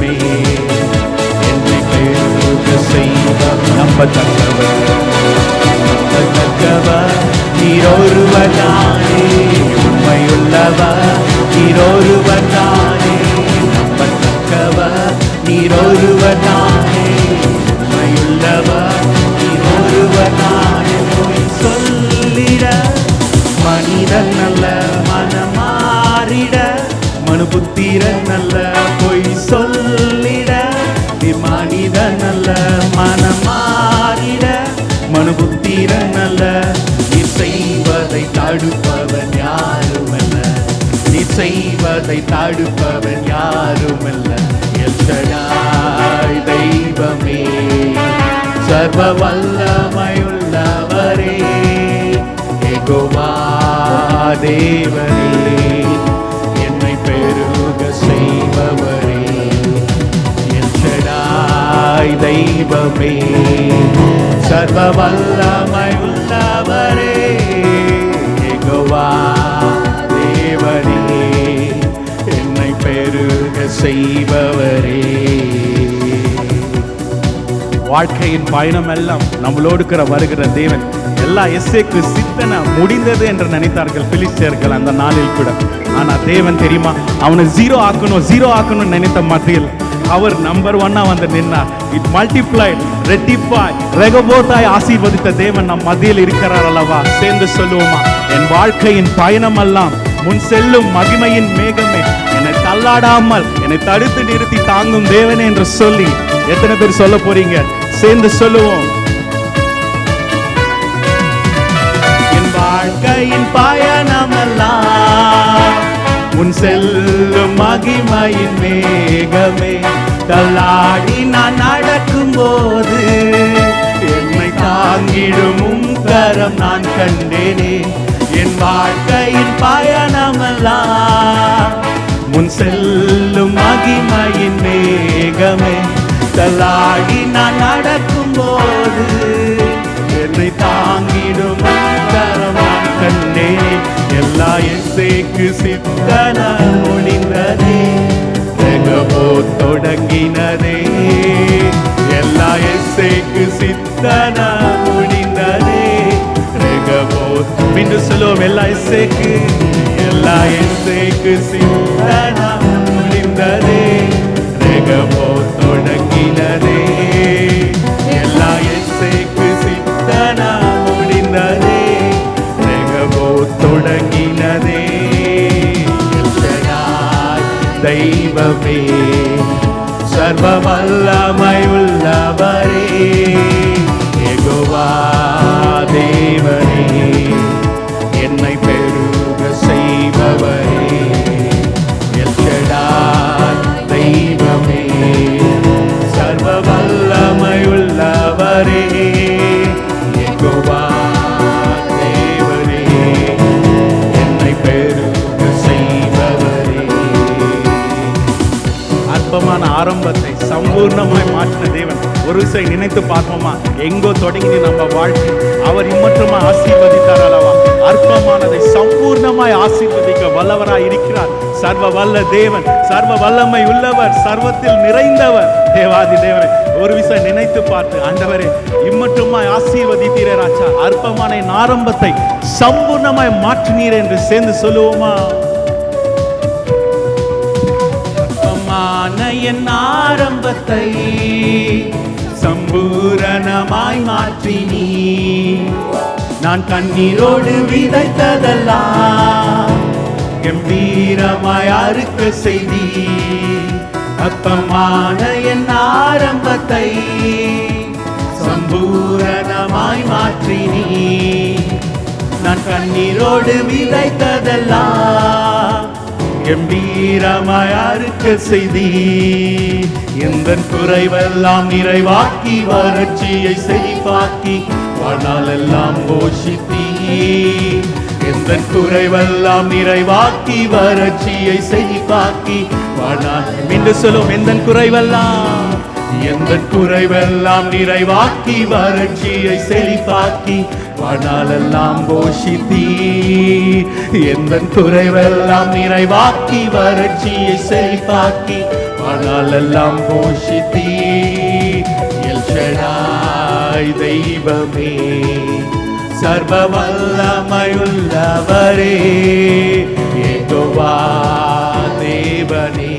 தெய்வமே என்னை பெருக செய்பவர் நம்பத்தக்கவர். நம்பத்தக்கவர் நீரொருவனானே. உண்மையுள்ளவர் நீரொருவனானே மனுபுத்திரன் நல்ல பொய் சொல்லிட நீ மனிதன் நல்ல மனமாறிட மனுபுத்திரன் நல்ல நீ செய்வதை தடுப்பவன் யாருமல்ல. நீ செய்வதை தடுப்பவன் யாருமல்ல. எல்ஷடாய் தெய்வமே சர்வ வல்லமையுள்ளவரே எகோவா தேவரே தெய்வமே. சர்வ வல்லமை உள்ளவரே எகோவா தேவரே என்னை பெருக செய்பவரே. வாழ்க்கையின் பயணம் எல்லாம் நம்மளோடு இருக்கிற வருகிற தேவன். எல்லா எஸ்ஏக்கு சித்தனை முடிந்தது என்று நினைத்தார்கள் பிலிஸ்டியர்கள் அந்த நாளில் கூட. ஆனால் தேவன் தெரியுமா? அவனை ஜீரோ ஆக்கணும் ஜீரோ ஆக்கணும்னு நினைத்த மத்தியில் அவர் நம்பர் ஒன்னா வந்து நின்னார். இட் மல்டிப்ளை ரெட்டிப்பாய் ரெகபோத்தாய் ஆசீர்வதித்த தேவன் நம் மத்தியில் இருக்கிறார் அல்லவா? சேர்ந்து சொல்லுவோமா என் வாழ்க்கையின் பயணம் எல்லாம் முன் செல்லும் மகிமையின் மேகமே. என்னை தள்ளாடாமல் என்னை தடுத்து நிறுத்தி தாங்கும் தேவனே என்று சொல்லி எத்தனை பேர் சொல்ல போறீங்க? சேர்ந்து சொல்லுவோம். என் வாழ்க்கையின் பயணமெல்லாம் உன் செல்லும் மகிமையின் மேகமே. தள்ளாடி நான் நடக்கும் போது என்னை தாங்கிடும் உம் கரம் நான் கண்டேனே. என் வாழ்க்கையின் பயணமெல்லாம் உன் செல்லும் மகிமையின் மேகமே. தள்ளாடி நான் நடக்கும் போது என்னை தாங்கிடும் எல்லா எஸ்ஸேக்கு சித்தன முடிந்ததே ரெகபோ தொடங்கினதே. எல்லா எஸ்ஸேக்கு சித்தன முடிந்ததே ரெகபோ மீண்டும் சொல்லுவோம் எல்லா எஸ்ஸேக்கு எல்லா எஸ்ஸேக்கு சித்தன தெய்வமே. சர்வ வல்லமை உள்ளவரே எகுவா தேவனே. பரிபூர்ணமாய் மாற்றின தேவன் ஒரு விசை நினைத்து பார்ப்போமா? எங்கோ தொடங்கி நம்ம வாழ்க்கை. அவர் இம்மற்றுமா ஆசீர்வதித்தார் அல்லவா? அற்பமானதை சம்பூர்ணமாய் ஆசீர்வதிக்க வல்லவராய் இருக்கிறார். சர்வ வல்ல தேவன் சர்வ வல்லமை உள்ளவர் சர்வத்தில் நிறைந்தவர். தேவாதி தேவனை ஒரு விசை நினைத்து பார்த்து ஆண்டவரே இம்மட்டுமாய் ஆசீர்வதித்தீரே ராஜா. அற்பமான ஆரம்பத்தை சம்பூர்ணமாய் மாற்றினீர் என்று சேர்ந்து சொல்லுவோமா? பூரணமான என் ஆரம்பத்தை சம்பூரணமாய் மாற்றினீ நான் கண்ணீரோடு விதைத்ததெல்லாம் கம்பீரமாய் அறுக்க செய்தி. அப்பமான என் ஆரம்பத்தை சம்பூரணமாய் மாற்றினீ நான் கண்ணீரோடு விதைத்ததெல்லாம் கம்பீரமாய் அறுக்க செய்தி. எந்த குறைவெல்லாம் நிறைவாக்கி வறட்சியை செழிப்பாக்கி வாழ்நாளெல்லாம் போஷித்தீ. எந்த குறைவெல்லாம் நிறைவாக்கி வறட்சியை செய்வாக்கி வாழால் மீண்டும் சொல்லும் எந்த குறைவெல்லாம்? எந்த குறைவெல்லாம் நிறைவாக்கி வறட்சியை செழிப்பாக்கி வாழ்நாளெல்லாம் போஷித்தீ. எந்த குறைவெல்லாம் நிறைவாக்கி வறட்சியை செழிப்பாக்கி வாழ்நாளெல்லாம் போஷித்தீ. எல்ஷடாய் தெய்வமே சர்வ வல்லமையுள்ளவரே ஏகோவா தேவனே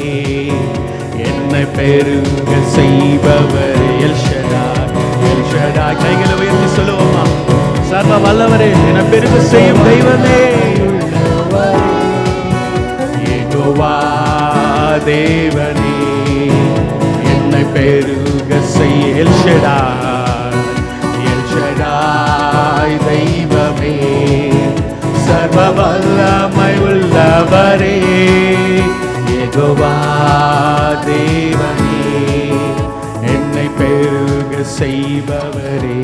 என்னை பெருங்க செய்பவர் எல்ஷடாய் எல்ஷடாய் கைகளை உயர்த்தி சொல்லுவோமா? சர்வ வல்லவரே என பெருமை செய்யும் தெய்வமே. தேவனே என்னை பெருக செய் எல்ஷடாய் எல்ஷடாய் தெய்வமே சர்வ வல்லமை உள்ளவரே. எகோவா தேவனே என்னை பெருக செய்பவரே.